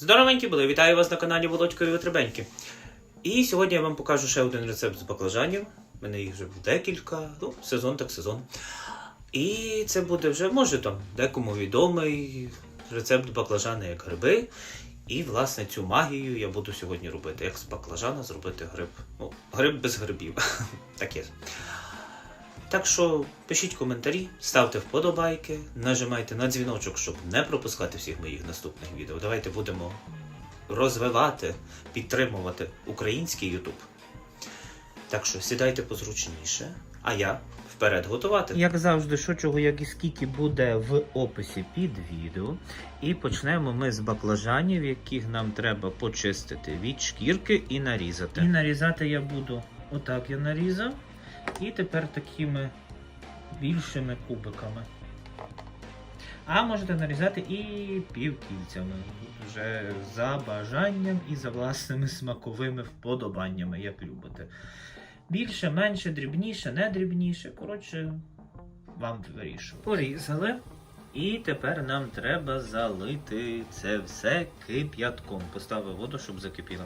Здоровенькі були, вітаю вас на каналі Володько і Витребеньки. І сьогодні я вам покажу ще один рецепт з баклажанів. У мене їх вже декілька, ну, сезон так сезон. І це буде вже, може там, декому відомий рецепт баклажани як гриби. І, власне, цю магію я буду сьогодні робити. Як з баклажана зробити гриб. Ну, гриб без грибів. Таке. Так що пишіть коментарі, ставте вподобайки, нажимайте на дзвіночок, щоб не пропускати всіх моїх наступних відео. Давайте будемо розвивати, підтримувати український Ютуб. Так що сідайте позручніше, а я вперед готувати. Як завжди, що чого, як і скільки буде в описі під відео. І почнемо ми з баклажанів, яких нам треба почистити від шкірки і нарізати. І нарізати я буду отак я нарізав. І тепер такими більшими кубиками. А можете нарізати і півкільцями, вже за бажанням і за власними смаковими вподобаннями, як любите. Більше, менше, дрібніше, не дрібніше. Коротше, вам вирішую. Порізали. І тепер нам треба залити це все кип'ятком. Поставив воду, щоб закипіло.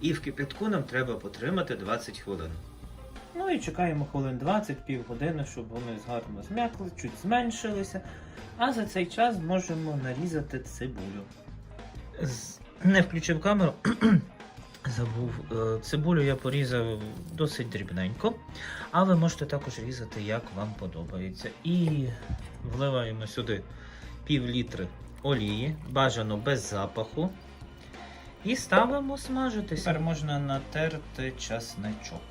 І в кип'ятку нам треба потримати 20 хвилин. Ну і чекаємо хвилин 20 півгодини, щоб вони гарно зм'якли, чуть зменшилися. А за цей час можемо нарізати цибулю. Не включив камеру. Забув. Е, Цибулю я порізав досить дрібненько, а ви можете також різати, як вам подобається. І вливаємо сюди пів літри олії, бажано без запаху. І ставимо смажитися. Тепер можна натерти часничок.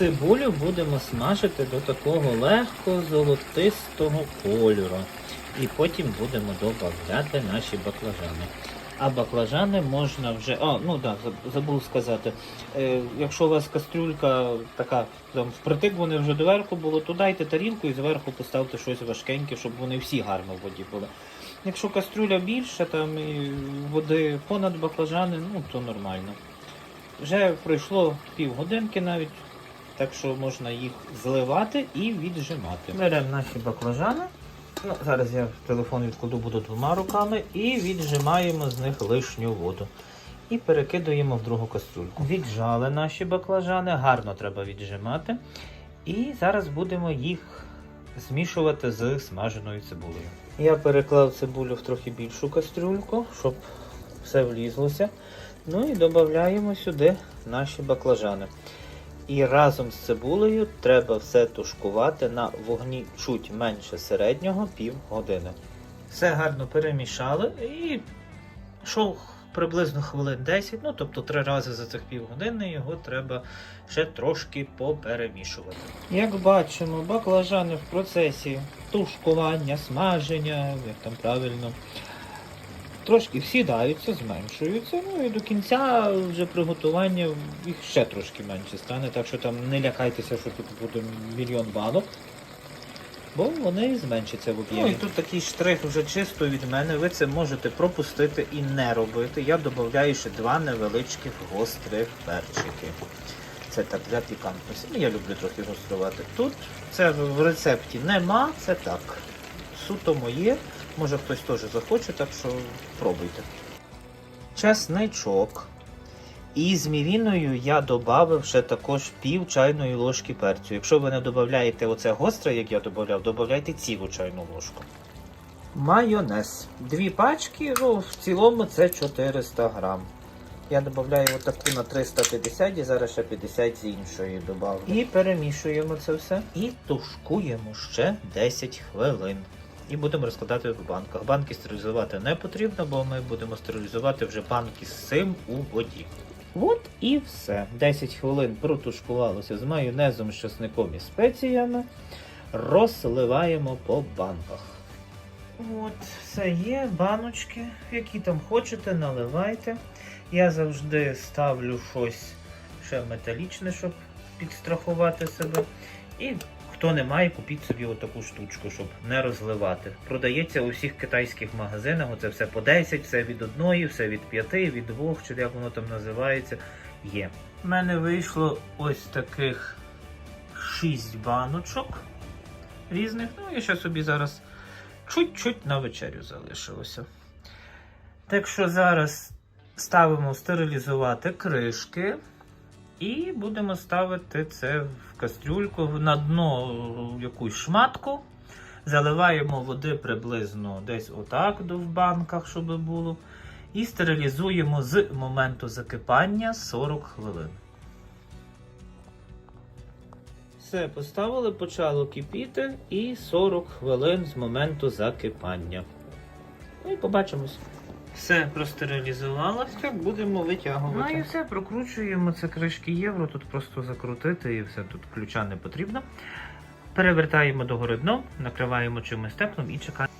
Цибулю будемо смажити до такого легко золотистого кольору. І потім будемо додавати наші баклажани. А баклажани можна вже. А, ну так, да, забув сказати. Е, якщо у вас кастрюлька така, там впритик вони вже доверху було, то дайте тарілку і зверху поставте щось важкеньке, щоб вони всі гарно в воді були. Якщо кастрюля більша, там і води понад баклажани, ну то нормально. Вже пройшло півгодинки навіть, так що можна їх зливати і віджимати. Беремо наші баклажани. Ну, зараз я телефон відкладу буду двома руками і віджимаємо з них лишню воду. І перекидуємо в другу кастрюльку. Віджали наші баклажани, гарно треба віджимати. І зараз будемо їх змішувати з смаженою цибулею. Я переклав цибулю в трохи більшу кастрюльку, щоб все влізлося. Ну і додаємо сюди наші баклажани. І разом з цибулею треба все тушкувати на вогні чуть менше середнього пів години. Все гарно перемішали і йшов приблизно хвилин 10, ну тобто три рази за цих півгодини його треба ще трошки поперемішувати. Як бачимо, баклажани в процесі тушкування, смаження, як там правильно, трошки всідаються, зменшуються. Ну і до кінця вже приготування їх ще трошки менше стане, так що там не лякайтеся, що тут буде мільйон банок. Бо вони зменшаться в об'ємі. Ну і тут такий штрих вже чисто від мене. Ви це можете пропустити і не робити. Я додаю ще два невеличких гострих перчики. Це так для пікантності. Ну, я люблю трохи гострувати. Тут це в рецепті нема, це так. Суто моє. Може хтось теж захоче, так що пробуйте. Часничок. І з мівіною я додав ще також пів чайної ложки перцю. Якщо ви не додаєте оце гостре, як я додав, додайте цілу чайну ложку. Майонез. Дві пачки, ну в цілому це 400 грам. Я додаю отаку на 350 і зараз ще 50 з іншої додав. І перемішуємо це все. І тушкуємо ще 10 хвилин. І будемо розкладати в банках. Банки стерилізувати не потрібно, бо ми будемо стерилізувати вже банки з цим у воді. От і все. 10 хвилин протушкувалося з майонезом, часником і спеціями. Розливаємо по банках. От, все є, баночки, які там хочете, наливайте. Я завжди ставлю щось ще металічне, щоб підстрахувати себе. І хто не має, купіть собі отаку штучку, щоб не розливати. Продається у всіх китайських магазинах. Оце все по 10, все від одної, все від 5, від 2, чи як воно там називається. Є. У мене вийшло ось таких 6 баночок різних. Ну, і ще собі зараз чуть-чуть на вечерю залишилося. Так що зараз ставимо стерилізувати кришки і будемо ставити це в кастрюльку на дно якусь шматку. Заливаємо води приблизно десь отак в банках, щоб було. І стерилізуємо з моменту закипання 40 хвилин. Все, поставили, почало кипіти і 40 хвилин з моменту закипання. Ну і побачимось. Все простерилізувалося, будемо витягувати. Ну і все, прокручуємо це кришки євро. Тут просто закрутити і все, тут ключа не потрібно. Перевертаємо догори дно, накриваємо чимось теплим і чекаємо.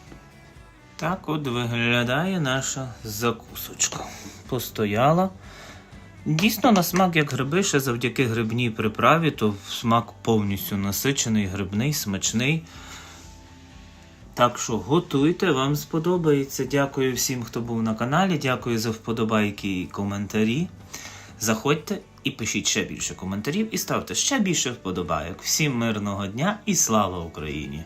Так от виглядає наша закусочка. Постояла. Дійсно, на смак як гриби, ще завдяки грибній приправі, то смак повністю насичений, грибний, смачний. Так що готуйте, вам сподобається. Дякую всім, хто був на каналі. Дякую за вподобайки і коментарі. Заходьте і пишіть ще більше коментарів і ставте ще більше вподобайок. Всім мирного дня і слава Україні!